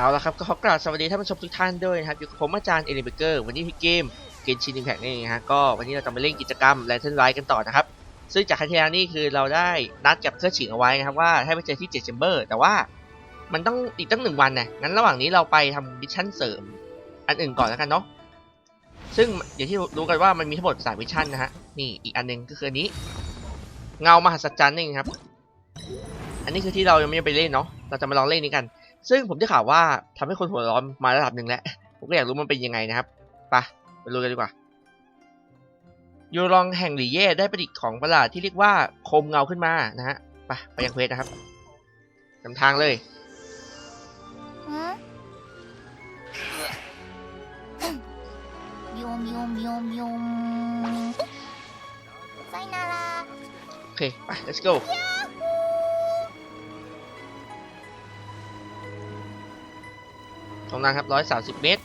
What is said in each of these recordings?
เอาละครับก็ขอกราบสวัสดีท่านผู้ชมทุกท่านด้วยนะครับอยู่กับผมอาจารย์เอลิเบเกอร์วันนี้พี่เกมเกมชินอิมแพกนี่ฮะก็วันนี้เราจะมาเล่นกิจกรรมแลนเทนไลท์กันต่อนะครับ ซึ่งจากครั้งที่แล้วนี่คือเราได้นัดกับเพื่อฉิงเอาไว้นะครับว่าให้ไปเจอที่เจดเจมเบอร์แต่ว่ามันต้องอีกตั้งหนึ่งวันนะงั้นระหว่างนี้เราไปทำมิชชั่นเสริมอันอื่นก่อนแล้วกันเนาะซึ่งอย่างที่รู้กันว่ามันมีทั้งหมดสามมิชชั่นนะฮะนี่อีกอันหนึงก็คืออันนี้ เงามหัศจรรย์นี่ครับ อันนี้คือที่เรายังไม่ได้ไปเล่นเนาะเราจะมาลองเล่นนี้กัน ซึ่งผมได้ข่าวว่าทำให้คนหัวร้อนมาระดับหนึ่งแล้วผมก็อยากรู้มันเป็นยังไงนะครับปะไปรู้กันดีกว่ายูรองแห่งหลีเย่ได้ประดิษฐ์ของประหลาดที่เรียกว่าโคมเงาขึ้นมานะฮะปะไปยังเควสนะครับนำทางเลยยมยมยมยมไซนาราโอเค ไป let's go ตรงนั้นครับร้อยสามสิบเมตร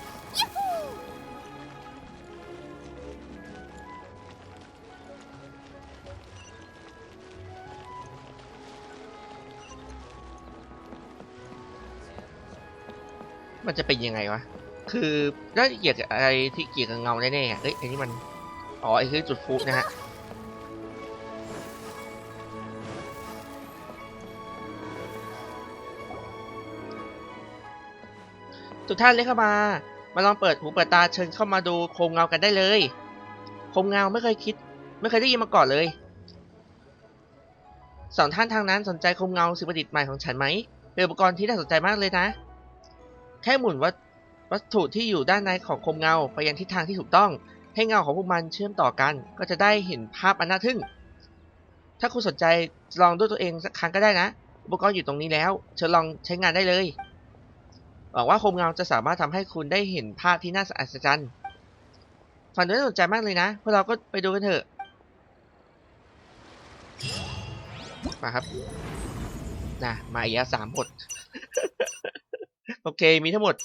มันจะเป็นยังไงวะ คือน่าจะเกี่ยวกับอะไรที่เกี่ยวกับเงาแน่ๆอะเอ้ยอันนี้มัน อ๋อไอ้คือจุดฟูนะฮะ ทุกท่านเลยเข้ามา มาลองเปิดหูเปิดตาเชิญเข้ามาดูโคมเงากันได้เลยโคมเงาไม่เคยคิด ไม่เคยได้ยินมาก่อนเลยสองท่านทางนั้นสนใจโคมเงาสิ่งประดิษฐ์ใหม่ของฉันไหมเป็นอุปกรณ์ที่น่าสนใจมากเลยนะ แค่หมุนวัตวัตถุที่อยู่ด้านในของโคมเงาไปยังทิศทางที่ถูกต้อง ให้เงาของพวกมันเชื่อมต่อกัน ก็จะได้เห็นภาพอันน่าทึ่ง ถ้าคุณสนใจลองด้วยตัวเองสักครั้งก็ได้นะ อุปกรณ์อยู่ตรงนี้แล้วเชิญลองใช้งานได้เลย หวังว่าโคมเงาจะสามารถทำให้คุณได้เห็นภาพที่น่าอัศจรรย์ฟังดูน่าสนใจมากเลยนะพวกเราก็ไปดูกันเถอะมาครับนะมาอีกสามบทโอเคมีทั้งหมด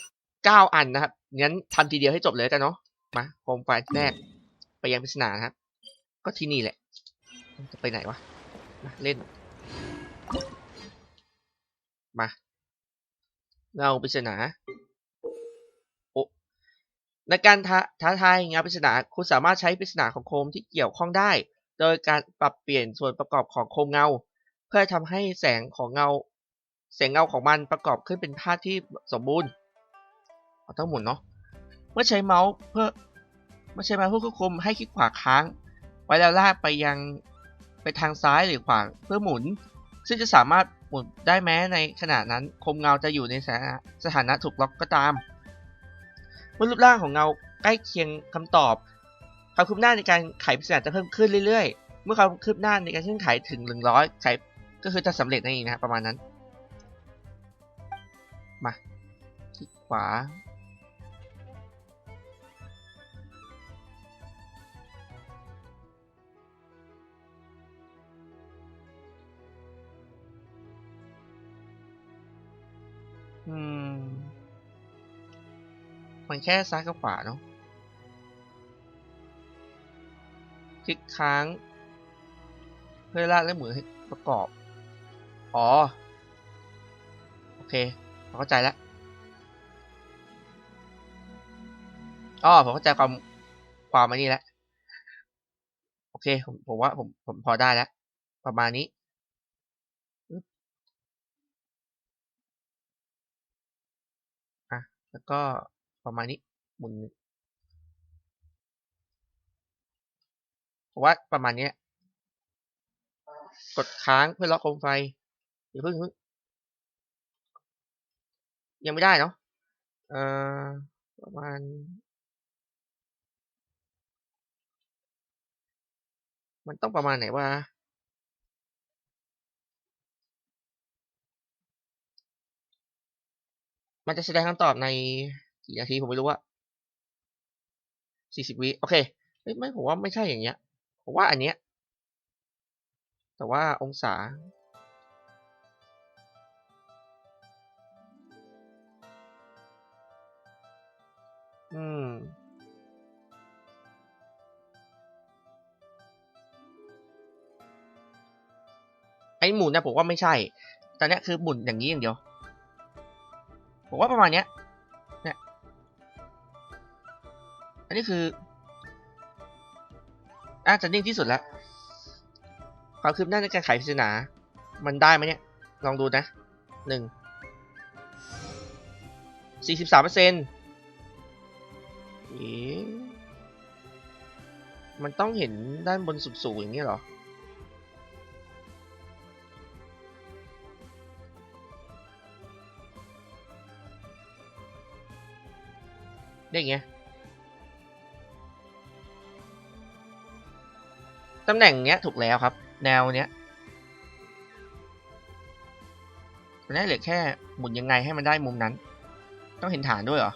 เก้าอันนะครับงั้นทำทีเดียวให้จบเลยกันเนาะมาโคมไฟแรกไปยังปริศนาครับ ก็ที่นี่แหละ จะไปไหนวะมาเล่น มา เงาปริศนาโอในการท้าท้าทายเงาปริศนาคุณสามารถใช้ปริศนาของโคมที่เกี่ยวข้องได้ โดยการปรับเปลี่ยนส่วนประกอบของโคมเงา เพื่อทำให้แสงของเงาแสงเงาของมันประกอบขึ้นเป็นภาพที่สมบูรณ์เอาต้งหมุนเนาะเมื่อใช้เมาส์เพื่อเมื่อใช้เมาส์เพื่อควบคุมให้คลิกขวาค้าง ไว้แล้วลากไปยังไปทางซ้ายหรือขวาเพื่อหมุน ซึ่งจะสามารถ หมุนได้แม้ในขณะนั้นคมเงาจะอยู่ในสถานะสถานะถูกล็อกก็ตามเมื่อรูปร่างของเงาใกล้เคียงคำตอบความคืบหน้าในการไขปริศนาจะเพิ่มขึ้นเรื่อยๆ เมื่อความคืบหน้าในการเคลื่อนไขถึง 100ไขก็คือจะสำเร็จนั่นเองนะครับประมาณนั้น มาคลิกขวา อืม มันแค่ซ้ายกับขวาเนาะ คลิกค้าง เพื่อลากและหมุนให้ประกอบ อ๋อ โอเคผมเข้าใจแล้วอ๋อผมเข้าใจความความอันนี้แล้ว โอเค ผมผมว่าผมผมพอได้แล้ว ประมาณนี้ อะ แล้วก็ประมาณนี้หมุนผมว่าประมาณนี้กดค้างเพื่อล็อกโคมไฟอย่าเพิ่งเพิ่งยังไม่ได้เนาะเอ่อประมาณมันต้องประมาณไหนวะ มันจะแสดงคำตอบในกี่นาทีผมไม่รู้อะสี่สิบวิโอเคเอ้ยไม่ผมว่าไม่ใช่อย่างเงี้ยผมว่าอันเนี้ยแต่ว่าองศา อืมไอหมุนนะผมว่าไม่ใช่ตอนเนี้ยคือหมุนอย่างนี้อย่างเดียว ผมว่าประมาณเนี้ยเนี่ยอันนี้คือน่าจะนิ่งที่สุดแล้วความคืบหน้าในการไขปริศนา มันได้ไหมเนี่ย ลองดูนะหนึ่งสี่สิบสามเปอร์เซ็นต์มันต้องเห็นด้านบนสูงๆอย่างนี้เหรอ ได้ไงตำแหน่งเนี้ยถูกแล้วครับ แนวเนี้ยมันได้เหลือแค่หมุนยังไงให้มันได้มุมนั้น ต้องเห็นฐานด้วยเหรอ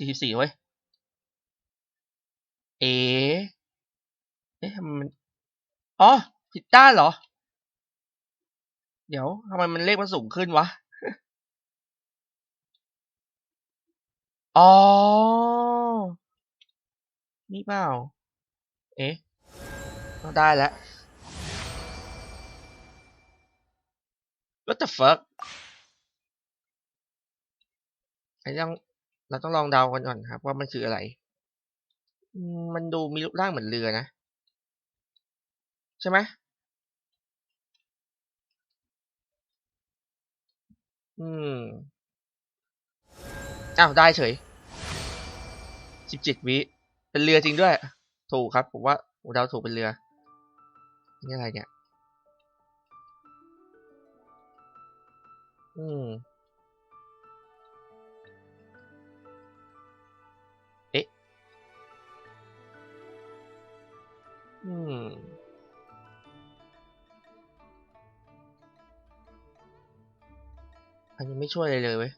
สี่สิบสี่เว้ย เอ๋เอ๊ะทำไมมันอ๋อผิดด้านเหรอ เดี๋ยวทำไมมันเลขมันสูงขึ้นวะ อ๋อ นี่เปล่า เอ๊ะเอาได้แล้ว What the fuck ไอ้ต้อง เราต้องลองเดากันก่อนครับ ว่ามันคืออะไรมมันดูมีรูปร่างเหมือนเรือนะ ใช่ไหมอืม อ้าว ได้เฉยสิบเจ็ดวิ เป็นเรือจริงด้วย ถูกครับ ผมว่าผมเดาถูกเป็นเรือ นี่อะไรเนี่ย อืม อันนี้ไม่ช่วยอะไรเลยเว้ย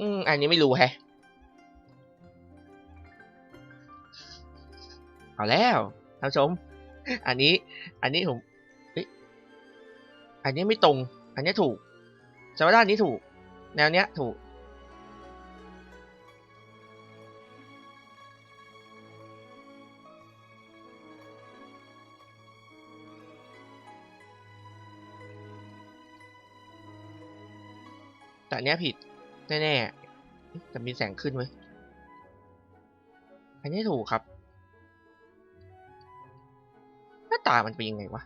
อืม อันนี้ไม่รู้แฮะ เอาแล้วท่านชม อันนี้ อันนี้ผมอันนี้ไม่ตรง อันนี้ถูกแต่ว่าด้านนี้ถูก แนวเนี้ยถูก แต่อันเนี้ยผิด แน่ๆแต่มีแสงขึ้นไว้อันนี้ถูกครับ หน้าตามันเป็นยังไงวะ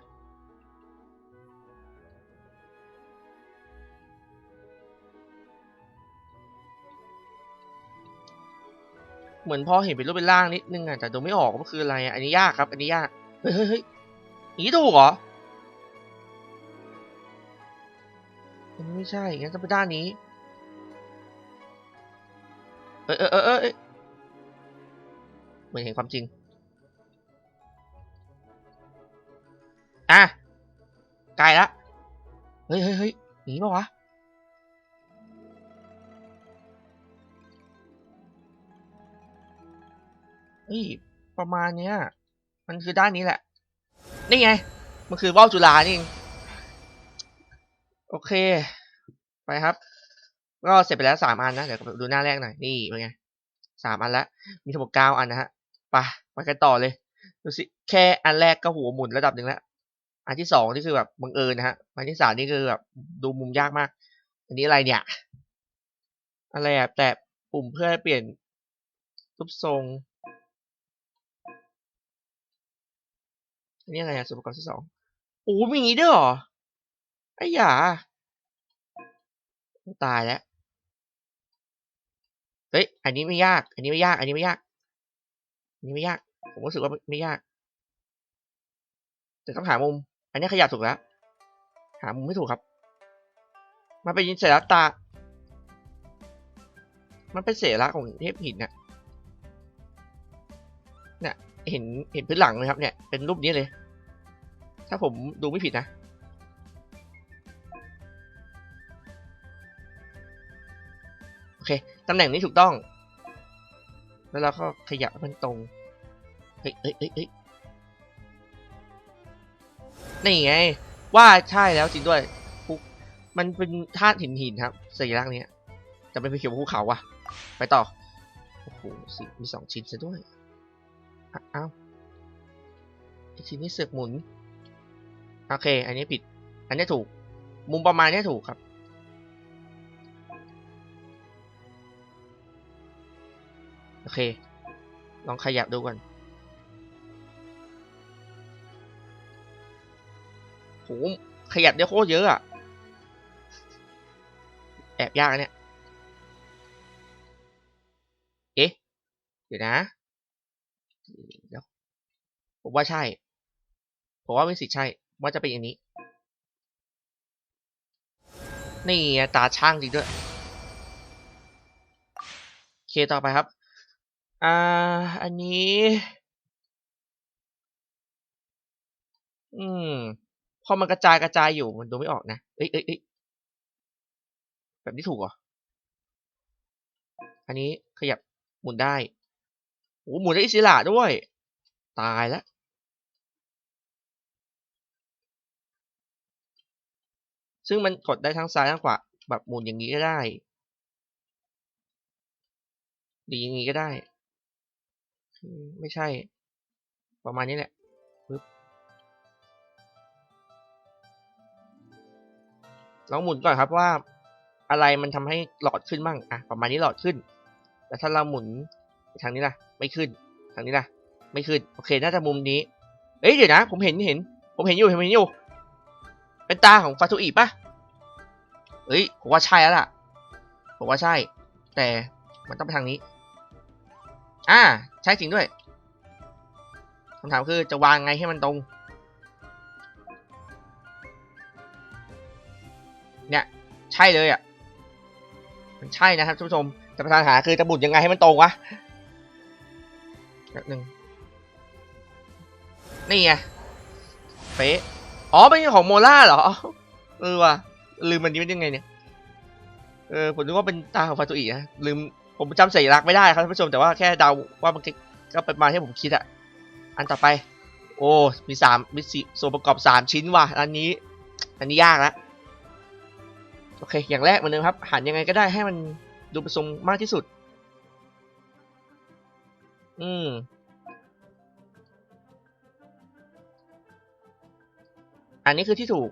เหมือนพอเห็นเป็นรูปเป็นร่างนิดนึงอะแต่ดูไม่ออกว่าคืออะไรอะอันนี้ยากครับ อันนี้ยาก เฮ้ยเฮ้ยเฮ้ยนี้ถูกเหรอ ไม่ใช่ งั้นต้องเป็นด้านนี้ เอยเอยเอยเออยเหมือนเห็นความจริง อะใกลละ เฮ้ยเฮ้ยเฮ้ยหนีปะวะเฮ้ยประมาณเนี้ย มันคือด้านนี้แหละ นี่ไง มันคือว่าวจุฬานี่เอง โอเค ไปครับ ก็เสร็จไปแล้วสามอันนะ เดี๋ยวดูหน้าแรกหน่อย นี่เป็นไงสามอันแล้วมีทั้งหมดเก้าอันนะฮะ ไปไปกันต่อเลย ดูสิ แค่อันแรกก็หัวหมุนระดับหนึ่งแล้ว อันที่สองนี่คือแบบบังเอิญนะฮะ อันที่สามนี่คือแบบดูมุมยากมาก อันนี้อะไรเนี่ย อะไรอะแต่ปุ่มเพื่อเปลี่ยนรูปทรงอันนี้อะไรอะส่วนประกอบที่สองโอ้มีอย่างงี้ด้วยหรอไอ้หยา ตายแล้ว เฮ้ย อันนี้ไม่ยาก อันนี้ไม่ยาก อันนี้ไม่ยาก อันนี้ไม่ยาก ผมรู้สึกว่าไม่ยาก แต่ต้องหามุม อันนี้ขยับถูกแล้ว หามุมไม่ถูกครับ มันเป็นสัญลักตา มันเป็นสัญลักของเทพหินเนี่ยเนี่ยเห็นเห็นพื้นหลังไหมครับเนี่ย เป็นรูปนี้เลย ถ้าผมดูไม่ผิดนะ โอเคตำแหน่งนี้ถูกต้อง แล้วเราก็ขยับมันตรงเฮ้ยเฮ้ยเฮ้ยเฮ้ยนี่ไง ว่าใช่แล้วจริงด้วยมันเป็นธาตุหินหินครับสัญลักษณ์นี้ยแต่เป็นเขียวภูเขาว่ะ ไปต่อ โอ้โหสิมีสองชิ้นซะด้วยอะเอ้าชิ้นนี้เสือกหมุน โอเค อันนี้ผิด อันนี้ถูก มุมประมาณนี้ถูกครับ เค ลองขยับดูก่อนโหขยับได้โคตรเยอะอะแอบยากอะเนี่ย เอ๊ะ เดี๋ยวนะเดี๋ยวผมว่าใช่ ผมว่ามีสิทธิ์ใช่ ว่าจะเป็นอย่างนี้ นี่ตาช่างจริงด้วย โอเค ต่อไปครับ อ่า อันนี้ อืม พอมันกระจายกระจายอยู่มันดูไม่ออกนะ เอ้ยเอ้ยเอ้ยแบบนี้ถูกเหรอ อันนี้ขยับหมุนได้โอ้หมุนได้อิสระด้วย ตายแล้วซึ่งมันกดได้ทั้งซ้ายทั้งขวาแบบหมุนอย่างนี้ก็ได้ดีอย่างนี้ก็ได้ ไม่ใช่ ประมาณนี้แหละปึ๊บลองหมุนก่อนครับว่าอะไรมันทำให้หลอดขึ้นบ้างอะประมาณนี้หลอดขึ้น แต่ถ้าเราหมุนทางนี้ล่ะ ไม่ขึ้น ทางนี้ล่ะ ไม่ขึ้น โอเค น่าจะมุมนี้ เอ้ย เดี๋ยวนะ ผมเห็นเห็น ผมเห็นอยู่ เห็นอยู่ เป็นตาของฟาทูอีปะเอ้ย ผมว่าใช่แล้วล่ะ ผมว่าใช่ แต่มันต้องไปทางนี้ อ่า ใช่จริงด้วยคำถามคือจะวางไงให้มันตรง เนี่ย ใช่เลยอะ มันใช่นะครับท่านผู้ชม แต่ปัญหาคือจะบุดยังไงให้มันตรงวะหนึ่งนี่ไงเป๊ะอ๋อ เป็นของโมล่าเหรอ เออว่ะลืมมันนี้เป็นยังไงเนี่ย เออ ผมนึกว่าเป็นตาของฟาตุอีนะลืม ผมจำสัญลักษณ์ไม่ได้ครับท่านผู้ชมแต่ว่าแค่เดาว่ามันก็เป็นมาที่ผมคิดอะอันต่อไป โอ้มีสามมีสี่ส่วนประกอบสามชิ้นว่ะอันนี้ อันนี้ยากล้วโอเค อย่างแรกเหมือนเดิมครับหันยังไงก็ได้ให้มันดูเป็นทรงมากที่สุด อืมอันนี้คือที่ถูก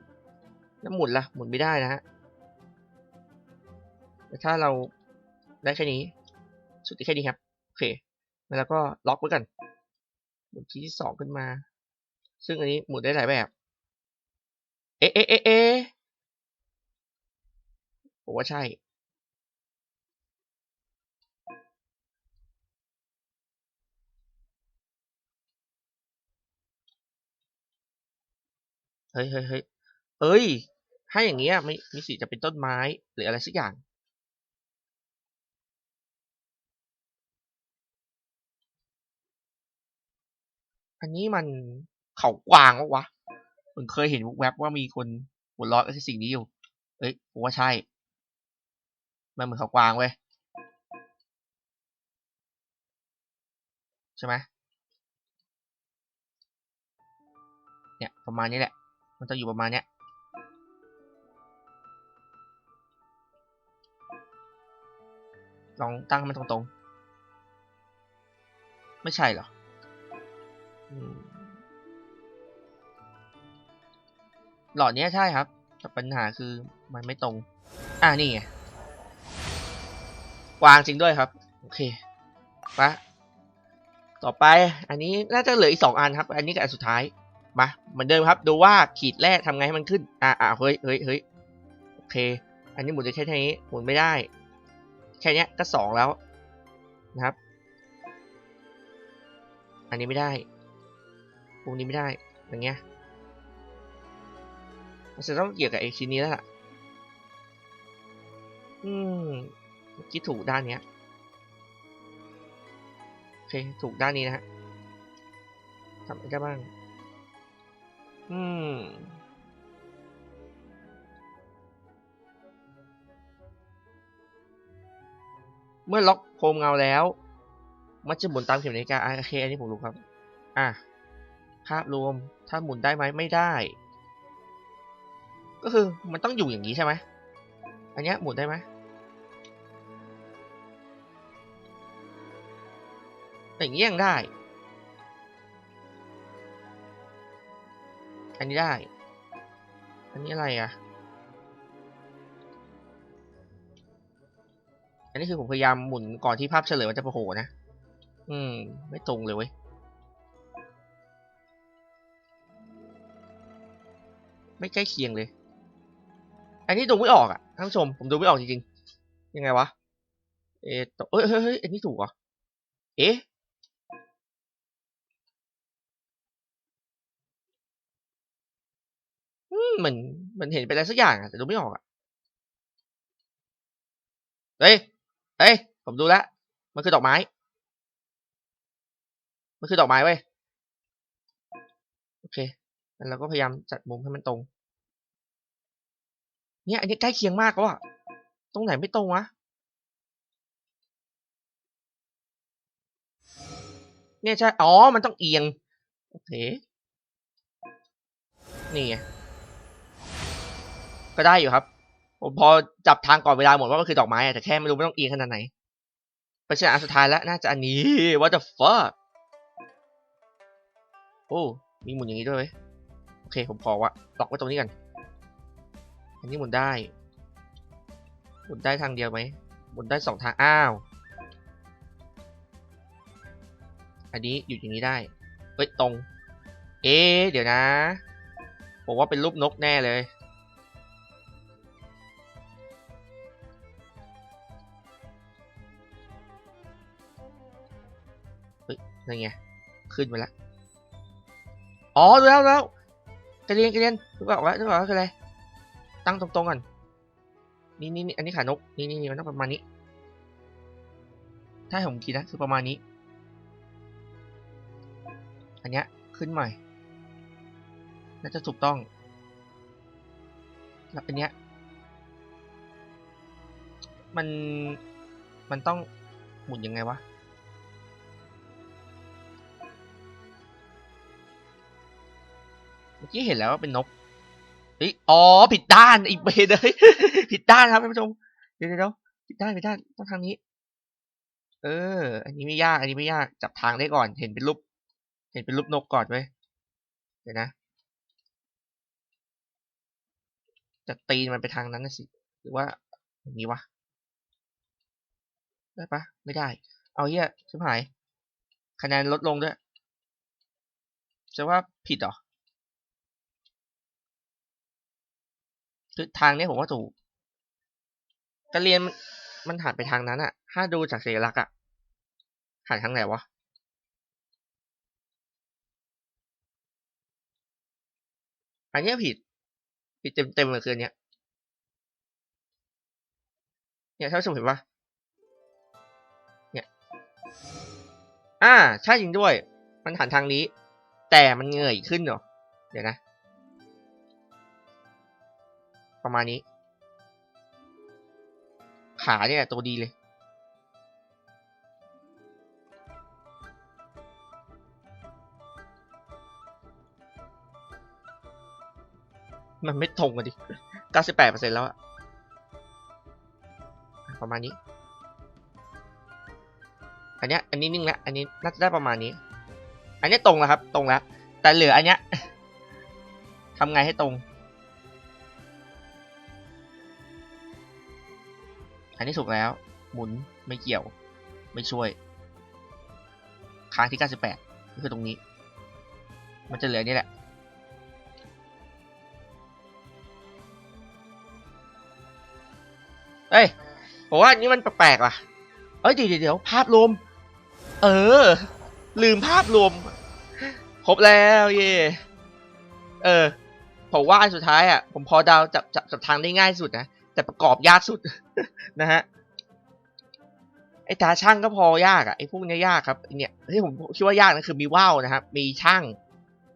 แล้วหมุนละ่ะหมุนไม่ได้นะฮะถ้าเราได้แค่นี้ สุดที่แค่นี้ครับ โอเค แล้วก็ล็อกไว้กัน หมุนที่สองขึ้นมา ซึ่งอันนี้หมุนได้หลายแบบ เอ๊ะเอ๊ะเอ๊ะเอ๊ะผมว่าใช่ เฮ้ยเฮ้ยเฮ้ยเอ้ยให้อย่างเงี้ยไม่มีสิจะเป็นต้นไม้ หรืออะไรสักอย่าง อันนี้มันเขากวางวะวะผมเคยเห็นแวบว่ามีคนหัวเราะกับสิ่งนี้อยู่ เอ้ยผมว่าใช่ มันเหมือนเขากวางเว้ย ใช่ไหมเนี่ย ประมาณนี้แหละ มันจะอยู่ประมาณเนี้ยลองตั้งมันตรงๆ ไม่ใช่เหรอ หลอดนี้ใช่ครับ แต่ปัญหาคือมันไม่ตรง อ่านี่ไง วางจริงด้วยครับ โอเคปะต่อไปอันนี้น่าจะเหลืออีกสองอันครับ อันนี้กับอันสุดท้าย มาเหมือนเดิมครับดูว่าขีดแรกทำไงให้มันขึ้น อ่าอ่าเฮ้ยเฮ้ยเฮ้ยโอเค อันนี้หมุนได้แค่นี้หมุนไม่ได้ แค่เนี้ยก็สองแล้วนะครับ อันนี้ไม่ได้ วกนี้ไม่ได้ อย่างเงี้ยมันจะต้องเกี่ยวกับไอ้ชิ้นนี้แล้วล่ะ อืมเมื่อกี้ถูกด้านเนี้ย โอเค ถูกด้านนี้นะฮะทำอะไรได้บ้าง อืมเมื่อล็อกโคมเงาแล้ว มันจะหมุนตามเข็มนาฬิกาโอเค อันนี้ผมรู้ครับ อะ ภาพรวม ถ้าหมุนได้ไหมไม่ได้ ก็คือมันต้องอยู่อย่างนี้ใช่ไหมอันนี้หมุนได้ไหมอย่างนี้ยังได้ อันนี้ได้ อันนี้อะไรอะ อันนี้คือผมพยายามหมุนก่อนที่ภาพเฉลยมันจะโผล่นะ อืม ไม่ตรงเลยเว้ย ไม่ใกล้เคียงเลย อันนี้ดูไม่ออกอะท่านผู้ชม ผมดูไม่ออกจริงๆ ยังไงวะ เอ๊ะตเอ้ยเฮ้ยเฮ้ยอันนี้ถูกเหรอ เอ๊ะมเหมือนเหมันเห็นเป็นอะไรสักอย่างอะ แต่ดูไม่ออกอะ เฮ้ย เฮ้ย ผมดูแล้ว มันคือดอกไม้ มันคือดอกไม้เว้ย โอเค งั้นเราก็พยายามจัดมุมให้มันตรง เนี่ยอันนี้ใกล้เคียงมากแล้วอะตรงไหนไม่ตรงวะ เนี่ยใช่ อ๋อ มันต้องเอียง โอเค นี่ไง ก็ได้อยู่ครับ ผมพอจับทางก่อนเวลาหมดว่ามันคือดอกไม้อะแต่แค่ไม่รู้ไม่ต้องเอียงขนาดไหนเพราะฉะนั้นอันสุดท้ายแล้ว น่าจะอันนี้ what the fuck โอ้ มีหมุนอย่างนี้ด้วยเว้ย อเคผมขอว่าล็อกไว้ตรงนี้กันอันนี้หมุนได้หมุนได้ทางเดียวไหมหมุนได้สองทางอ้าว อันนี้หยุดอย่างนี้ได้เอ้ยตรง เอ๊เดี๋ยวนะผมว่าเป็นรูปนกแน่เลยเฮ้ยนั่นไงขึ้นมาแล้วอ๋อดูแล้วแล้ว กระเรียนกระเรียนรู้เปล่าว่ารู้เปล่าวคืออะไร ตั้งตรงๆก่อน นี่นี่นี่อันนี้ขานกนี่นี่นี่มันต้องประมาณนี้ ถ้าผมคิดนะคือประมาณนี้ อันเนี้ยขึ้นใหม่ น่าจะถูกต้อง แล้วอันเนี้ย มัน มันต้องหมุนยังไงวะ อกี้เห็นแล้วว่าเป็นนกเฮ้ยอ๋อผิดด้านอีกเบนเลยผิดด้านครับท่านผู้ชมเดี๋ยวเดี๋ยวผิดด้านผิดด้านต้องทางนี้ เออ อันนี้ไม่ยาก อันนี้ไม่ยากจับทางได้ก่อน เห็นเป็นรูปเห็นเป็นรูปนกก่อนไว้เดี๋ยวนะจะตีมันไปทางนั้นนะสิ หรือว่าอย่างนี้วะได้ปะไม่ได้ เอาเหี้ยชิบหาย คะแนนลดลงด้วยจะว่าผิดหรอ คือ ทางนี้ผมว่าถูกการเรียนมันหันไปทางนั้นอะถ้าดูจากสัญลักษณ์อะหันทางไหนวะอันนี้ผิด ผิดเต็มเต็มเลยคืออนเนี้ยเนี่ยท่านผู้ชมเห็นปะเนี่ย อ่า ใช่จริงด้วย มันหันทางนี้ แต่มันเงยขึ้นเหรอ เดี๋ยวนะ ประมาณนี้ ขาเนี่ยตัวดีเลยมันไม่ตรงกันดิ 98%แล้วอะประมาณนี้ อันเนี้ย อันนี้นิ่งแล้ว อันนี้น่าจะได้ประมาณนี้ อันเนี้ยตรงแล้วครับ ตรงแล้ว แต่เหลืออันเนี้ยทำไงให้ตรง อันนี้ถูกแล้ว หมุนไม่เกี่ยว ไม่ช่วย ค้างที่ 98ก็คือตรงนี้ มันจะเหลือนี่แหละเอ้ยผมว่านนี้มันแปลกๆว่ะ เอ้ยเดี๋ยวเดี๋ยวภาพรวม เออ ลืมภาพรวม ครบแล้วเย่เออ ผมว่าอันสุดท้ายอะ ผมพอเดาวจับจับจับทางได้ง่ายสุดนะ แต่ประกอบยากสุดนะฮะไอ้ตาช่างก็พอยากอะไอ้พวกเนี้ยยากครับเนี่ยที่ผมคิดว่ายากนะคือมีว่าวนะครับ มีช่าง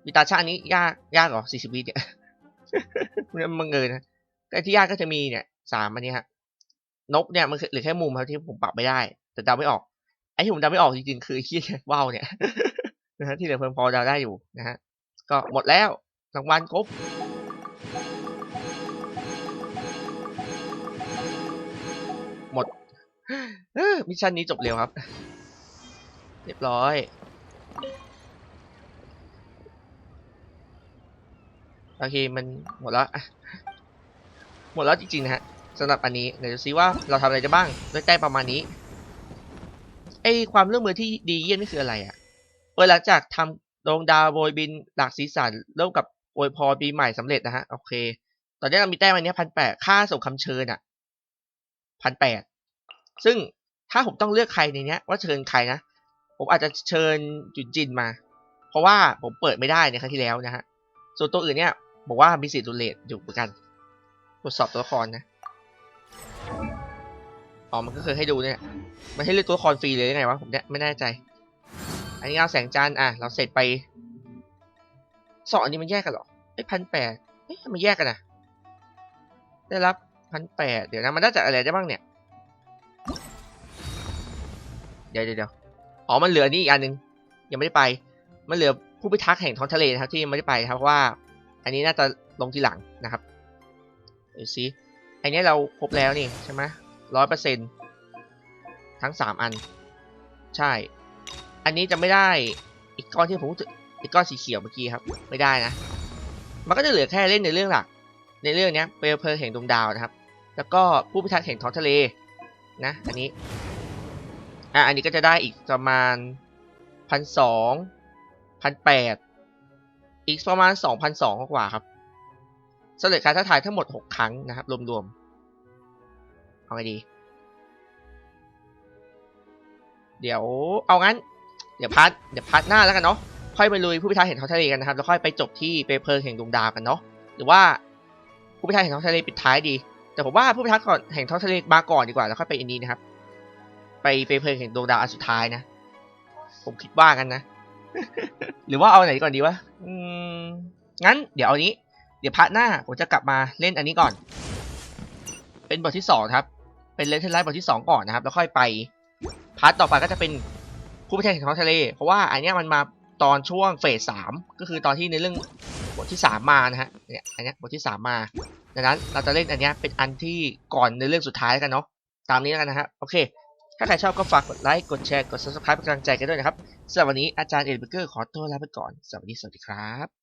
มีตาช่างนี้ยากยากเหรอสี่สิบวิเนี่ยมันบังเอิญนะแต่ที่ยากก็จะมีเนี่ยสามอันนี้ฮะนกเนี่ยมันหลือแค่มุมครับที่ผมปรับไม่ได้ แต่เดาไม่ออกไอที่ผมเดาไม่ออกจริงๆคือไอ้ที่ว้าวเนี่ยนะฮะที่เหลือเพิ่มพอเดาได้อยู่นะฮะก็หมดแล้วรางวัลครบ มิชชั่นนี้จบเร็วครับ เรียบร้อยโอเคมันหมดแล้วอะหมดแล้วจริงๆนะฮะสำหรับอันนี้เดี๋ยวซิว่าเราทำอะไรได้บ้างด้วยแต้มประมาณนี้ไอความร่วมมือที่ดีเยี่ยมนี่คืออะไรอะ่ะเออหลังจากทำดวงดาวโบยบินหลักสีสันร่วมกับอวยพรปีใหม่สำเร็จนะฮะโอเค ตอนนี้เรามีแต้มอันนี้พันแปดค่าส่งคำเชิญอะพันแปด ซึ่งถ้าผมต้องเลือกใครในเนี้ย ว่าเชิญใครนะ ผมอาจจะเชิญจุนจินมา เพราะว่าผมเปิดไม่ได้ในครั้งที่แล้วนะฮะ ส่วนตัวอื่นเนี่ยบอกว่ามีสิทธิ์ดูเลทอยู่เหมือนกันตรวจสอบตัวละครนะอ๋อมันก็เคยให้ดูเนี่ย มันให้เลือกตัวละครฟรีเลยยังไงวะผมเนี่ยไม่แน่ใจ อันนี้เอาแสงจันทร์อะ เราเสร็จไปสองอันนี้มันแยกกันหรอไอ้พันแปดเอ๊ะมันแยกกันนะได้รับพันแปดเดี๋ยวนะมันได้จากอะไรได้บ้างเนี่ย เดี๋ยวเดี๋ยวอ๋อมันเหลือนี่อีกอันหนึ่งยังไม่ได้ไป มันเหลือผู้พิทักษ์แห่งท้องทะเลนะครับที่ไม่ได้ไปครับเพราะว่า อันนี้น่าจะลงทีหลังนะครับดูซิอันนี้เราครบแล้วนี่ใช่ไหมร้อยเปอร์เซ็นต์ทั้งสามอัน ใช่ อันนี้จะไม่ได้อีกก้อนที่ผมอีกก้อนสีเขียวเมื่อกี้ครับ ไม่ได้นะ มันก็จะเหลือแค่เล่นในเรื่องหลัก ในเรื่องนี้เปลวเพลิงแห่งดวงดาวนะครับ แล้วก็ผู้พิทักษ์แห่งท้องทะเลนะ อันนี้ อะอันนี้ก็จะได้อีกประมาณพันสองพันแปดอีกประมาณสองพันสองกว่าครับสำเร็จการท้าทายทั้งหมดหกครั้งนะครับ รวมๆ เอาไงดี เดี๋ยวเอางั้น เดี๋ยวพาร์ทเดี๋ยวพาร์ทหน้าแล้วกันเนาะค่อยไปลุยผู้พิทักษ์แห่งท้องทะเลกันนะครับ แล้วค่อยไปจบที่เปเพลิงแห่งดวงดาวกันเนาะหรือว่าผู้พิทักษ์แห่งท้องทะเลปิดท้ายดี แต่ผมว่าผู้พิทักษ์ก่อนแห่งท้องทะเลมาก่อนดีกว่าแล้วค่อยไปอันนี้นะครับ ไปเปเพลิงแห่งดวงดาวอันสุดท้ายนะ ผมคิดว่ากันนะ หรือว่าเอาไหนก่อนดีวะอืมงั้นเดี๋ยวเอานี้ เดี๋ยวพาร์ทหน้าผมจะกลับมาเล่นอันนี้ก่อน เป็นบทที่สองครับ เป็นเลนเทนไลท์บทที่สองก่อนนะครับ แล้วค่อยไปพาร์ทต่อไปก็จะเป็นผู้พิทักษ์แห่งท้องทะเล เพราะว่าอันเนี้ยมันมาตอนช่วงเฟสสามก็คือตอนที่ในเรื่องบทที่สามมานะฮะเนี่ยอันเนี้ยบทที่สามมาดังนั้นเราจะเล่นอันเนี้ยเป็นอันที่ก่อนในเรื่องสุดท้ายกันเนาะตามนี้แล้วกันนะฮะโอเค ถ้าใครชอบก็ฝากกดไลค์ กดแชร์ กด subscribe เป็นกำลังใจกันด้วยนะครับสำหรับวันนี้อาจารย์เอ็ดเบเกอร์ขอตัวลาไปก่อน สวัสดี สวัสดีครับ